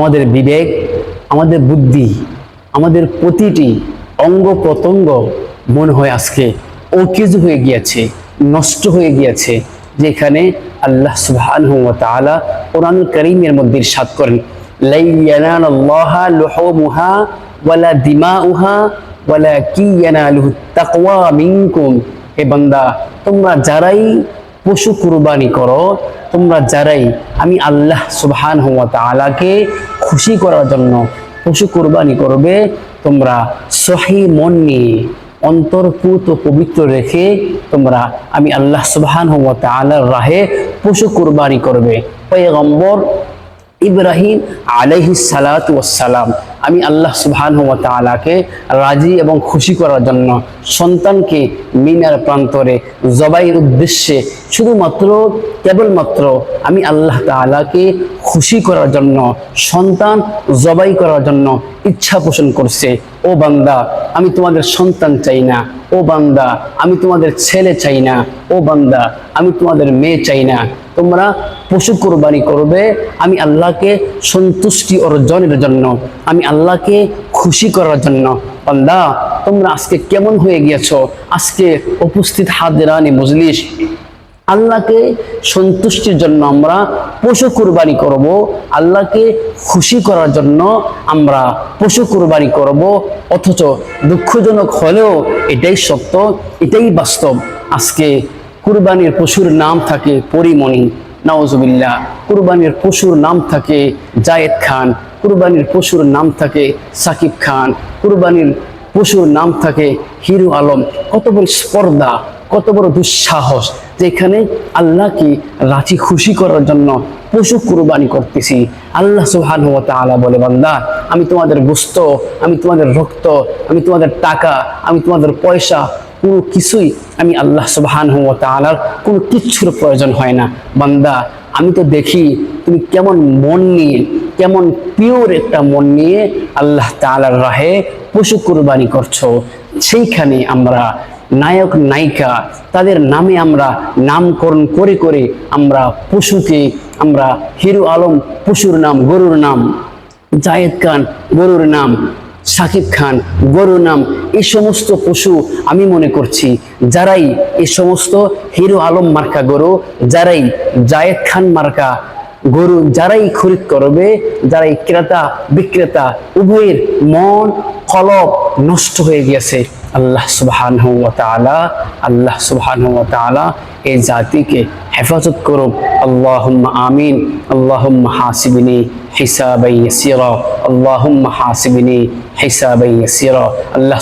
আমাদের বিবেক, আমাদের বুদ্ধি, আমাদের প্রতিটি অঙ্গ প্রত্যঙ্গ মনে হয় আজকে অকেজ হয়ে গিয়েছে, নষ্ট হয়ে গিয়েছে, যেখানে আল্লাহ সুবহানাহু ওয়া তাআলা কোরআন কারীমের মধ্যে ইরশাদ করেন ওয়ালা তাকওয়া মিনকুম। হে তোমরা যারাই পশু কুরবানি করো, তোমরা যারাই, আমি আল্লাহ সুবহান হুয়া তালাকে খুশি করার জন্য পশু কুরবানি করবে, তোমরা সহি মন নিয়ে অন্তর্পুত ও পবিত্র রেখে তোমরা, আমি আল্লাহ সুবহান হুয়া তালার রাহে পশু কুরবানি করবে। পয়গম্বর ইব্রাহিম আলাইহি সালাম আমি আল্লাহ সুবহান ওয়া তাআলাকে রাজি এবং খুশি করার জন্য সন্তানকে মিনার প্রান্তরে জবাইয়ের উদ্দেশ্যে শুধুমাত্র, কেবলমাত্র আমি আল্লাহ তাআলাকে খুশি করার জন্য, সন্তান জবাই করার জন্য ইচ্ছা পোষণ করছে। ও বান্দা, আমি তোমাদের সন্তান চাই না। ও বান্দা, আমি তোমাদের ছেলে চাই না। ও বান্দা, আমি তোমাদের মেয়ে চাই না। তোমরা পশু কোরবানি করবে। আমি আল্লাহকে সন্তুষ্টি অর্জনের জন্য, আমি আল্লাহকে খুশি করার জন্য। বান্দা, তোমরা আজকে কেমন হয়ে গিয়েছো? আজকে উপস্থিত হাজরানি মজলিস। আল্লাহকে সন্তুষ্টির জন্য আমরা পশু কুরবানি করব। আল্লাহকে খুশি করার জন্য আমরা পশু কুরবানি করব। অথচ দুঃখজনক হলেও এটাই সত্য, এটাই বাস্তব। আজকে কুরবানির পশুর নাম থাকে পরিমণি। নওয়াজবিল্লা কুরবানির পশুর নাম থাকে জায়েদ খান, কুরবানির পশুর নাম থাকে সাকিব খান, কুরবানির পশুর নাম থাকে হিরু আলম। কত বড় স্পর্ধা, কত বড় দুঃসাহস যেখানে আল্লাহকে রাজি খুশি করার জন্য পশু কুরবানি করতেছি। আল্লাহ সুহান তাআলা বলে, বান্দা, আমি তোমাদের গোস্ত আমি তোমাদের রক্ত, আমি তোমাদের টাকা, আমি তোমাদের পয়সা কোনো কিছুই আমি আল্লাহ সুবহান তাআলার কোনো কিচ্ছুর প্রয়োজন হয় না। বান্দা, আমি তো দেখি তুমি কেমন মন নিয়ে, কেমন পিওর একটা মন নিয়ে আল্লাহ তাআলার রাহে পশু কুরবানি করছ। সেইখানে আমরা নায়ক, নায়িকা, তাদের নামে আমরা নামকরণ করে করে আমরা পশুকে, আমরা হিরো আলম, পশুর নাম, গরুর নাম, জায়েদ খান, গরুর নাম সাকিব খান গরু নাম, এই সমস্ত পশু আমি মনে করছি যারাই এই সমস্ত হিরো আলম মার্কা গরু, যারাই জায়েদ খান মার্কা গরু, যারাই খরিদ করবে, যারাই ক্রেতা, বিক্রেতা, উভয়ের মন, কলব নষ্ট হয়ে গিয়েছে। আল্লাহ সুবহান আল্লাহ সুবহান এই জাতিকে হেফাজত করুক। আল্লাহুম্মা আমিন, আল্লাহুম্মা হাসিবনি হিসাবাই ইয়াসিরা, আল্লাহুম্মা হাসিবনি হিসাবাই ইয়াসিরা। আল্লাহ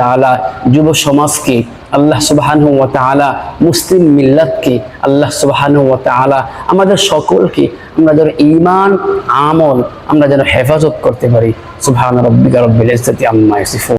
তাআলা যুব সমাজকে, আল্লাহ সুবহানাহু ওয়া তাআলা মুসলিম মিল্লাতকে, আল্লাহ সুবহানাহু ওয়া তাআলা আমাদের সকলকে আমরা যেন ঈমান, আমল আমরা যেন হেফাজত করতে পারি। সুবহান রাব্বিকা রব্বিল ইজ্জাতি আম্মা